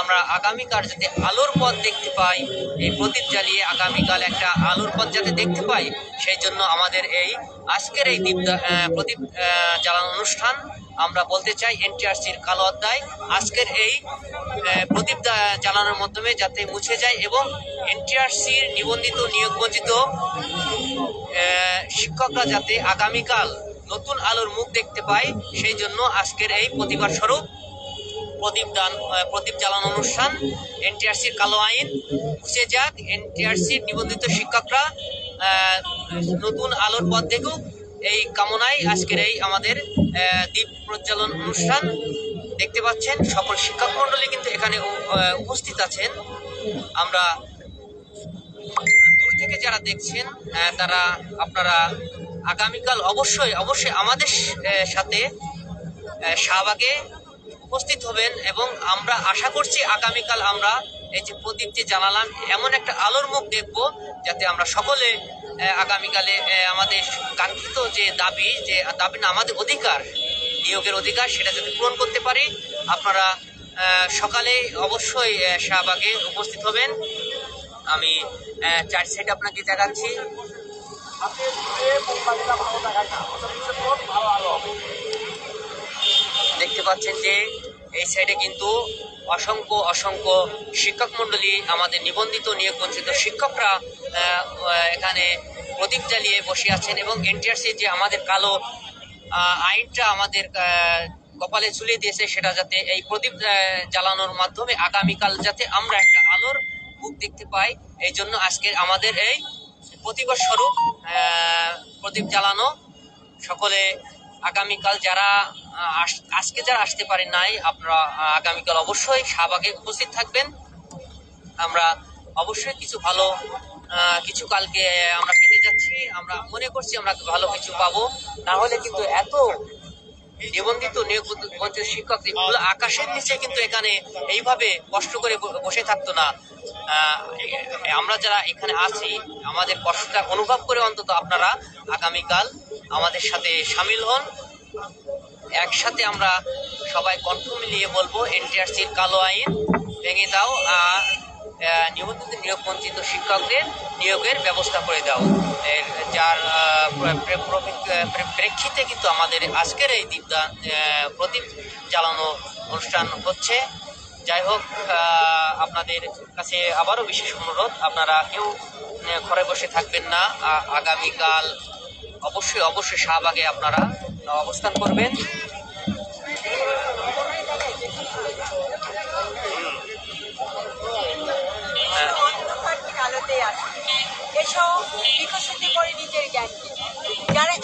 আমরা আগামীকাল যাতে আলোর পথ দেখতে পাই, এই প্রদীপ জ্বালিয়ে আগামীকাল একটা আলোর পথ যাতে দেখতে পাই, সেই জন্য আমাদের এই আজকের এই দীপ প্রদীপ জ্বালানো অনুষ্ঠান আমরা বলতে চাই এনটিআরসির কালো অধ্যায়। আজকের এই প্রদীপ জ্বালানোর মাধ্যমে যাতে মুছে যায় এবং এনটিআরসির নিবন্ধিত নিয়োগ বঞ্চিত শিক্ষকরা যাতে আগামীকাল নতুন আলোর মুখ দেখতে পায়, সেই জন্য আজকের এই প্রতিবাদ স্বরূপ প্রদীপ দান প্রদীপ জ্বালানো অনুষ্ঠান এনটিআরসির কালো আইন মুছে যাক এনটিআরসির নিবন্ধিত শিক্ষকরা নতুন আলোর পথ দেখুক, এই কামনায় আজকের এই আমাদের দ্বীপ প্রজ্বলন অনুষ্ঠান। দেখতে পাচ্ছেন, সকল শিক্ষক মণ্ডলী কিন্তু এখানে উপস্থিত আছেন। আমরা দূর থেকে যারা দেখছেন তারা আপনারা আগামীকাল অবশ্যই অবশ্যই আমাদের সাথে শাহবাগে উপস্থিত হবেন এবং আমরা আশা করছি আগামীকাল আমরা এই যে প্রদীপ যে জানালাম এমন একটা আলোর মুখ দেখব যাতে আমরা সকলে আগামীকালে আমাদের কাঙ্ক্ষিত যে দাবি যে দাবি না, আমাদের অধিকার, নিয়োগের অধিকার, সেটা যদি পূরণ করতে পারি। আপনারা সকালে অবশ্যই শাহবাগে উপস্থিত হবেন। আমি চার সাইডে আপনাকে আপনি ভালো আলো দেখতে পাচ্ছেন যে এই সাইডে কিন্তু অসংখ্য অসংখ্য শিক্ষক মণ্ডলী আমাদের নিবন্ধিত নিয়োগ বঞ্চিত শিক্ষকরা এখানে প্রদীপ জ্বালিয়ে বসে আছেন এবং এনটিআরসি যে আমাদের কালো আইনটা আমাদের কপালে ঝুলিয়ে দিয়েছে সেটা যাতে এই প্রদীপ জ্বালানোর মাধ্যমে আগামীকাল যাতে আমরা একটা আলোর মুখ দেখতে পাই। এই জন্য আজকে আমাদের এই প্রতিবাদ স্বরূপ প্রদীপ জ্বালানো সকলে আগামীকাল যারা আজকে যারা আসতে পারেন নাই, আপনারা আগামীকাল অবশ্যই শাহবাগে উপস্থিত থাকবেন। আমরা অবশ্যই কিছু ভালো কিছু কালকে আমরা পেতে যাচ্ছি। আমরা মনে করছি আমরা ভালো কিছু পাবো। না হলে কিন্তু এত নিবন্ধিত নিয়োগ শিক্ষক আকাশের নিচে কিন্তু এখানে এইভাবে কষ্ট করে বসে থাকতো না। আমরা যারা এখানে আছি, আমাদের কষ্টটা অনুভব করে অন্তত আপনারা আগামীকাল আমাদের সাথে সামিল হন। একসাথে আমরা সবাই কণ্ঠ মিলিয়ে বলব, এনটিআরসির কালো আইন ভেঙে দাও আর নিবন্ধিত নিয়োগ বঞ্চিত শিক্ষকদের নিয়োগের ব্যবস্থা করে দাও। যার প্রেক্ষিতে কিন্তু আমাদের আজকের এই দীপদান প্রদীপ জ্বালানো অনুষ্ঠান হচ্ছে। যাই হোক আপনাদের কাছে আবারও বিশেষ অনুরোধ, আপনারা কেউ ঘরে বসে থাকবেন না। আগামীকাল অবশ্যই অবশ্যই শাহবাগে আপনারা অবস্থান করবেন। এসব বিকশিত করে নিজের জ্ঞানকে যারা